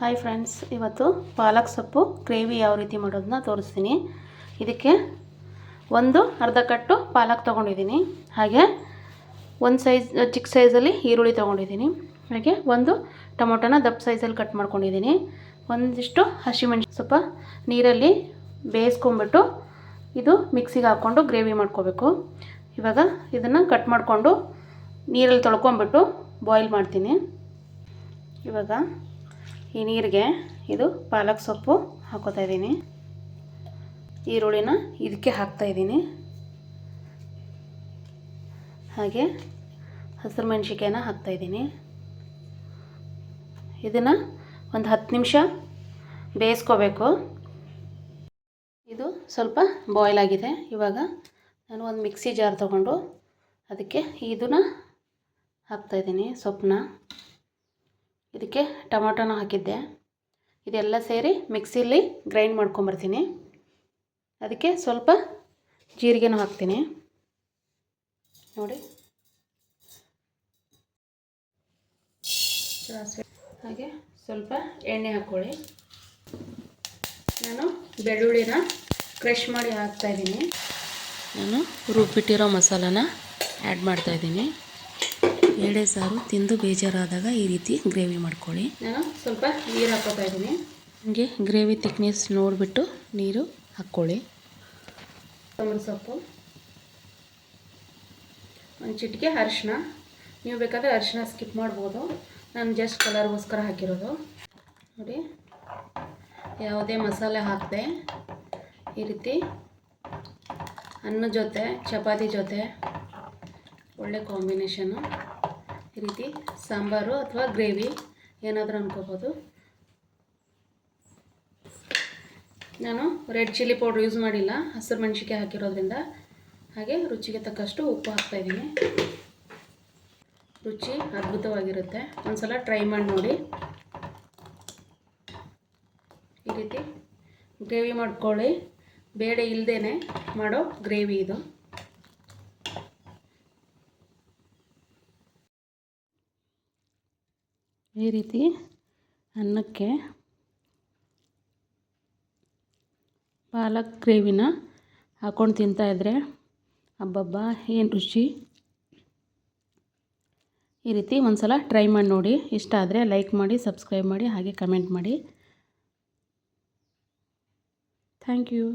Hi friends ಇವತ್ತು ಪಾಲಕ್ ಸೊಪ್ಪು gravy ಯಾವ ರೀತಿ ಮಾಡೋದನ್ನ ತೋರಿಸ್ತೀನಿ. ಇದಕ್ಕೆ ಒಂದು ಅರ್ಧ ಕಟ್ಟು ಪಾಲಕ್ ತೊಗೊಂಡಿದ್ದೀನಿ. ಹಾಗೆ ಒಂದು ಸೈಜ್ ಚಿಕ್ಕ ಸೈಜಲ್ಲಿ ಈರುಳ್ಳಿ ತೊಗೊಂಡಿದ್ದೀನಿ. ಹಾಗೆ ಒಂದು ಟೊಮೊಟೊನ ದಪ್ಪ ಸೈಜಲ್ಲಿ ಕಟ್ ಮಾಡ್ಕೊಂಡಿದ್ದೀನಿ. ಒಂದಿಷ್ಟು ಹಸಿಮೆಣಸು ಸ್ವಲ್ಪ ನೀರಲ್ಲಿ ಬೇಯಿಸ್ಕೊಂಬಿಟ್ಟು ಇದು ಮಿಕ್ಸಿಗೆ ಹಾಕ್ಕೊಂಡು ಗ್ರೇವಿ ಮಾಡ್ಕೋಬೇಕು. ಇವಾಗ ಇದನ್ನು ಕಟ್ ಮಾಡಿಕೊಂಡು ನೀರಲ್ಲಿ ತೊಳ್ಕೊಂಬಿಟ್ಟು ಬಾಯ್ಲ್ ಮಾಡ್ತೀನಿ. ಇವಾಗ ಈ ನೀರಿಗೆ ಇದು ಪಾಲಕ್ ಸೊಪ್ಪು ಹಾಕೋತಾ ಇದ್ದೀನಿ. ಈರುಳ್ಳಿನ ಇದಕ್ಕೆ ಹಾಕ್ತಾ ಇದ್ದೀನಿ. ಹಾಗೆ ಹಸಿರು ಮೆಣಸಿಕಾಯನ್ನ ಹಾಕ್ತಾ ಇದ್ದೀನಿ. ಇದನ್ನು ಒಂದು ಹತ್ತು ನಿಮಿಷ ಬೇಯಿಸ್ಕೋಬೇಕು. ಇದು ಸ್ವಲ್ಪ ಬಾಯ್ಲ್ ಆಗಿದೆ. ಇವಾಗ ನಾನು ಒಂದು ಮಿಕ್ಸಿ ಜಾರ್ ತೊಗೊಂಡು ಅದಕ್ಕೆ ಇದನ್ನು ಹಾಕ್ತಾಯಿದ್ದೀನಿ ಸೊಪ್ಪನ್ನ ಇದಕ್ಕೆ ಟೊಮೊಟೊನ ಹಾಕಿದ್ದೆ. ಇದೆಲ್ಲ ಸೇರಿ ಮಿಕ್ಸಿಲಿ ಗ್ರೈಂಡ್ ಮಾಡ್ಕೊಂಬರ್ತೀನಿ. ಅದಕ್ಕೆ ಸ್ವಲ್ಪ ಜೀರಿಗೆನೂ ಹಾಕ್ತೀನಿ. ನೋಡಿ. ಹಾಗೆ ಸ್ವಲ್ಪ ಎಣ್ಣೆ ಹಾಕ್ಕೊಳ್ಳಿ ನಾನು ಬೆಳ್ಳುಳ್ಳಿನ ಕ್ರಷ್ ಮಾಡಿ ಹಾಕ್ತಾಯಿದ್ದೀನಿ ನಾನು ರುಬ್ಬಿಟ್ಟಿರೋ ಮಸಾಲಾನ ಆ್ಯಡ್ ಮಾಡ್ತಾಯಿದ್ದೀನಿ ಎಡೆ ಸಾರು ತಿಂದು ಬೇಜಾರಾದಾಗ ಈ ರೀತಿ ಗ್ರೇವಿ ಮಾಡ್ಕೊಳ್ಳಿ. ನಾನು ಸ್ವಲ್ಪ ನೀರು ಹಾಕೋತಾ ಇದ್ದೀನಿ. ಹಂಗೆ ಗ್ರೇವಿ ತಿಕ್ನೆಸ್ ನೋಡಿಬಿಟ್ಟು ನೀರು ಹಾಕ್ಕೊಳ್ಳಿ. ಟೊಮೆಟೊ ಸೊಪ್ಪು ಒಂದು ಚಿಟಿಕೆ ಅರಿಶಿನ. ನೀವು ಬೇಕಾದರೆ ಅರಿಶಿನ ಸ್ಕಿಪ್ ಮಾಡ್ಬೋದು. ನಾನು ಜಸ್ಟ್ ಕಲರ್ಗೋಸ್ಕರ ಹಾಕಿರೋದು. ನೋಡಿ ಯಾವುದೇ ಮಸಾಲೆ ಹಾಕಿದೆ ಈ ರೀತಿ ಅನ್ನ ಜೊತೆ ಚಪಾತಿ ಜೊತೆ ಒಳ್ಳೆ ಕಾಂಬಿನೇಷನ್ನು ಈ ರೀತಿ ಸಾಂಬಾರು ಅಥವಾ ಗ್ರೇವಿ ಏನಾದರೂ ಅನ್ಕೋಬೋದು. ನಾನು ರೆಡ್ ಚಿಲ್ಲಿ ಪೌಡ್ರ್ ಯೂಸ್ ಮಾಡಿಲ್ಲ, ಹಸಿರು ಮೆಣಸಿಕಾಯಿ ಹಾಕಿರೋದ್ರಿಂದ. ಹಾಗೆ ರುಚಿಗೆ ತಕ್ಕಷ್ಟು ಉಪ್ಪು ಹಾಕ್ತಾಯಿದ್ದೀನಿ ರುಚಿ ಅದ್ಭುತವಾಗಿರುತ್ತೆ. ಒಂದು ಸಲ ಟ್ರೈ ಮಾಡಿ ನೋಡಿ. ಈ ರೀತಿ ಗ್ರೇವಿ ಮಾಡ್ಕೊಳ್ಳಿ. ಬೇಳೆ ಇಲ್ಲದೇ ಮಾಡೋ ಗ್ರೇವಿ ಇದು. ಈ ರೀತಿ ಅನ್ನಕ್ಕೆ ಪಾಲಕ್ ಗ್ರೇವಿನ ಹಾಕ್ಕೊಂಡು ತಿಂತಾಯಿದ್ರೆ ಹಬ್ಬಬ್ಬ, ಏನು ರುಚಿ? ಈ ರೀತಿ ಒಂದು ಸಲ ಟ್ರೈ ಮಾಡಿ ನೋಡಿ. ಇಷ್ಟ ಆದರೆ ಲೈಕ್ ಮಾಡಿ, ಸಬ್ಸ್ಕ್ರೈಬ್ ಮಾಡಿ, ಹಾಗೆ ಕಮೆಂಟ್ ಮಾಡಿ. Thank you.